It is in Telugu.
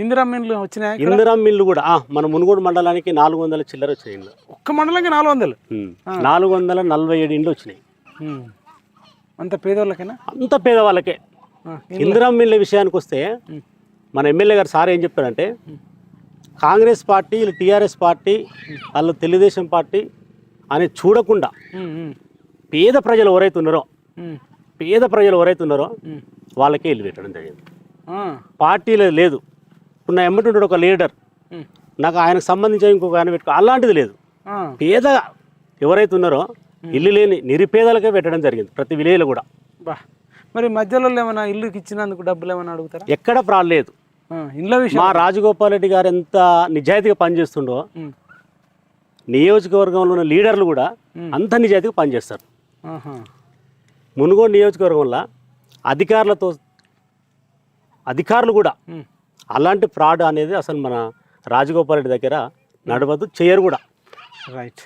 ఇందిరా వచ్చినాయి? ఇందిరా మిల్లు కూడా మన మునుగోడు మండలానికి నాలుగు వందల చిల్లర వచ్చినాయి ఇండ్లు ఒక్క మండలంకి నాలుగు వందలు. నాలుగు వందల నలభై ఏడు ఇండ్లు వచ్చినాయి. అంత పేదోళ్ళకేనా? అంత పేదవాళ్ళకే. ఇందిరా మిల్ల విషయానికి వస్తే మన ఎమ్మెల్యే గారు సార్ ఏం చెప్పారంటే కాంగ్రెస్ పార్టీ వీళ్ళు టీఆర్ఎస్ పార్టీ వాళ్ళు తెలుగుదేశం పార్టీ అని చూడకుండా పేద ప్రజలు ఎవరైతే ఉన్నారో పేద ప్రజలు ఎవరైతే ఉన్నారో. వాళ్ళకే ఇల్లు పెట్టడం జరిగింది. పార్టీలో లేదు. ఇప్పుడు నా ఎమ్మటి ఉంటాడు ఒక లీడర్. నాకు ఆయనకు సంబంధించిన ఇంకొక ఆయన పెట్టుకో అలాంటిది లేదు. పేద ఎవరైతే ఉన్నారో ఇల్లు లేని నిరుపేదలకే పెట్టడం జరిగింది ప్రతి విలేజ్లో కూడా. మరి మధ్యలో ఏమైనా ఇల్లుకి ఇచ్చినందుకు డబ్బులు ఏమైనా అడుగుతారా? ఎక్కడ ప్రాడ్ లేదు విషయం. మా రాజగోపాల్ రెడ్డి గారు ఎంత నిజాయితీగా పనిచేస్తుండో నియోజకవర్గంలో ఉన్న లీడర్లు కూడా అంత నిజాయితీగా పనిచేస్తారు. మునుగోడు నియోజకవర్గంలో అధికారులతో అధికారులు కూడా. అలాంటి ఫ్రాడ్ అనేది అసలు మన రాజగోపాల్ రెడ్డి దగ్గర నడవద్దు చేయరు కూడా. రైట్